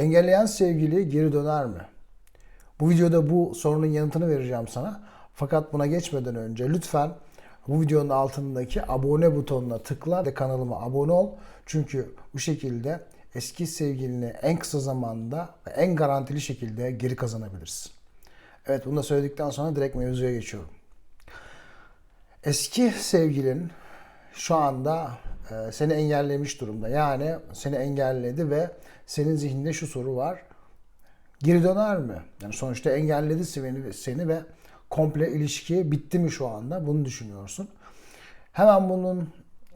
Engelleyen sevgili geri döner mi? Bu videoda bu sorunun yanıtını vereceğim sana. Fakat buna geçmeden önce lütfen bu videonun altındaki abone butonuna tıkla ve kanalıma abone ol. Çünkü bu şekilde eski sevgilini en kısa zamanda ve en garantili şekilde geri kazanabilirsin. Evet bunu da söyledikten sonra direkt mevzuya geçiyorum. Eski sevgilin şu anda seni engellemiş durumda. Yani seni engelledi ve senin zihninde şu soru var. Geri döner mi? Yani sonuçta engelledi seni, seni ve komple ilişki bitti mi şu anda? Bunu düşünüyorsun. Hemen bunun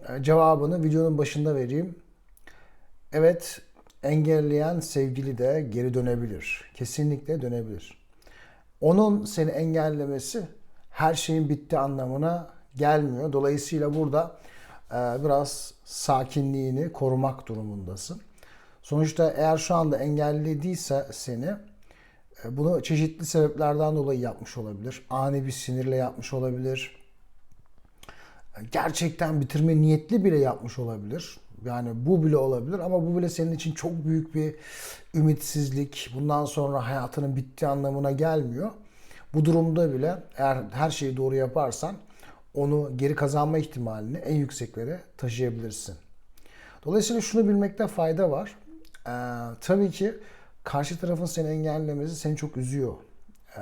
e, cevabını videonun başında vereyim. Evet, engelleyen sevgili de geri dönebilir. Kesinlikle dönebilir. Onun seni engellemesi her şeyin bitti anlamına gelmiyor. Dolayısıyla burada e, biraz sakinliğini korumak durumundasın. Sonuçta eğer şu anda engellediyse seni e, bunu çeşitli sebeplerden dolayı yapmış olabilir. Ani bir sinirle yapmış olabilir. Gerçekten bitirme niyetli bile yapmış olabilir. Yani bu bile olabilir ama bu bile senin için çok büyük bir ümitsizlik, bundan sonra hayatının bittiği anlamına gelmiyor. Bu durumda bile eğer her şeyi doğru yaparsan onu geri kazanma ihtimalini en yükseklere taşıyabilirsin. Dolayısıyla şunu bilmekte fayda var. Ee, tabii ki karşı tarafın seni engellemesi seni çok üzüyor. Ee,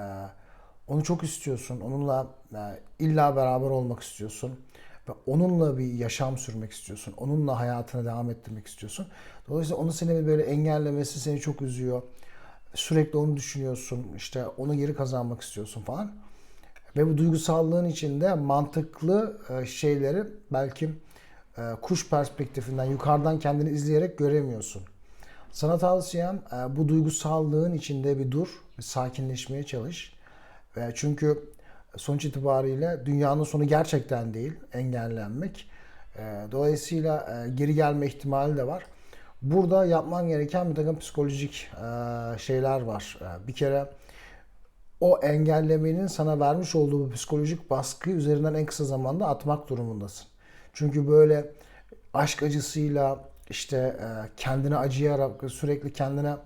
onu çok istiyorsun. Onunla e, illa beraber olmak istiyorsun. Ve onunla bir yaşam sürmek istiyorsun. Onunla hayatını devam ettirmek istiyorsun. Dolayısıyla onu seni böyle engellemesi seni çok üzüyor. Sürekli onu düşünüyorsun. İşte onu geri kazanmak istiyorsun falan. Ve bu duygusallığın içinde mantıklı e, şeyleri belki e, kuş perspektifinden yukarıdan kendini izleyerek göremiyorsun. Sana tavsiyem e, bu duygusallığın içinde bir dur, bir sakinleşmeye çalış. Çünkü sonuç itibariyle dünyanın sonu gerçekten değil engellenmek. Dolayısıyla geri gelme ihtimali de var. Burada yapman gereken bir takım psikolojik şeyler var. Bir kere o engellemenin sana vermiş olduğu bu psikolojik baskı üzerinden en kısa zamanda atmak durumundasın. Çünkü böyle aşk acısıyla işte kendine acıyarak sürekli kendine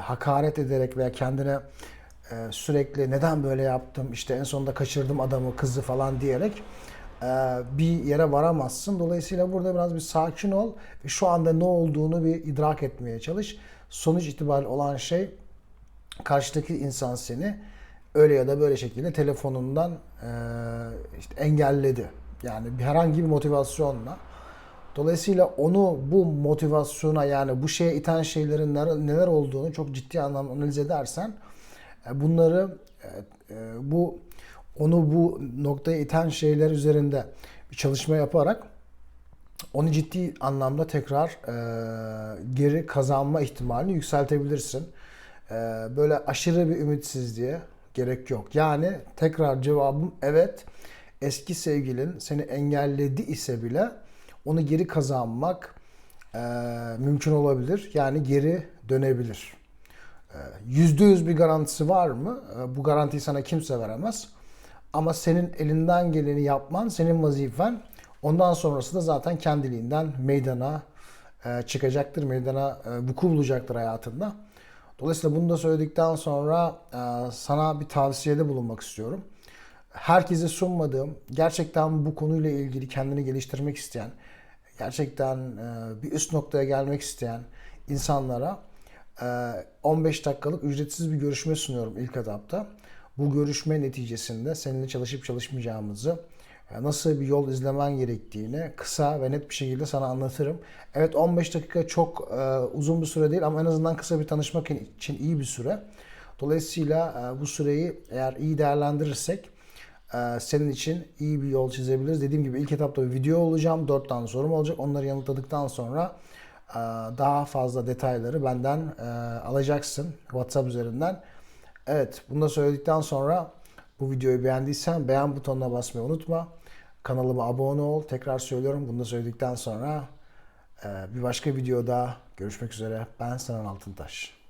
hakaret ederek veya kendine sürekli neden böyle yaptım işte en sonunda kaçırdım adamı kızı falan diyerek bir yere varamazsın. Dolayısıyla burada biraz bir sakin ol ve şu anda ne olduğunu bir idrak etmeye çalış. Sonuç itibariyle olan şey karşıdaki insan seni öyle ya da böyle şekilde telefonundan işte engelledi. Yani herhangi bir motivasyonla. Dolayısıyla onu bu motivasyona yani bu şeye iten şeylerin neler olduğunu çok ciddi anlamda analiz edersen bunları bu onu bu noktaya iten şeyler üzerinde bir çalışma yaparak onu ciddi anlamda tekrar e, geri kazanma ihtimalini yükseltebilirsin. E, böyle aşırı bir ümitsizliğe gerek yok. Yani tekrar cevabım evet. Eski sevgilin seni engelledi ise bile onu geri kazanmak e, mümkün olabilir. Yani geri dönebilir. Yüzde yüz bir garantisi var mı? Bu garantiyi sana kimse veremez. Ama senin elinden geleni yapman senin vazifen. Ondan sonrası da zaten kendiliğinden meydana e, çıkacaktır. Meydana e, vuku bulacaktır hayatında. Dolayısıyla bunu da söyledikten sonra e, sana bir tavsiyede bulunmak istiyorum. Herkese sunmadığım, gerçekten bu konuyla ilgili kendini geliştirmek isteyen, gerçekten bir üst noktaya gelmek isteyen insanlara 15 dakikalık ücretsiz bir görüşme sunuyorum ilk etapta. Bu görüşme neticesinde seninle çalışıp çalışmayacağımızı, e, nasıl bir yol izlemen gerektiğini kısa ve net bir şekilde sana anlatırım. Evet 15 dakika çok e, uzun bir süre değil ama en azından kısa bir tanışmak için iyi bir süre. Dolayısıyla e, bu süreyi eğer iyi değerlendirirsek e, senin için iyi bir yol çizebiliriz. Dediğim gibi ilk etapta bir video olacağım. 4 tane sorum olacak. Onları yanıtladıktan sonra e, daha fazla detayları benden e, alacaksın WhatsApp üzerinden. Evet, bunu da söyledikten sonra bu videoyu beğendiysen beğen butonuna basmayı unutma. Kanalıma abone ol. Tekrar söylüyorum bunu da söyledikten sonra bir başka videoda görüşmek üzere. Ben Sinan Altıntaş.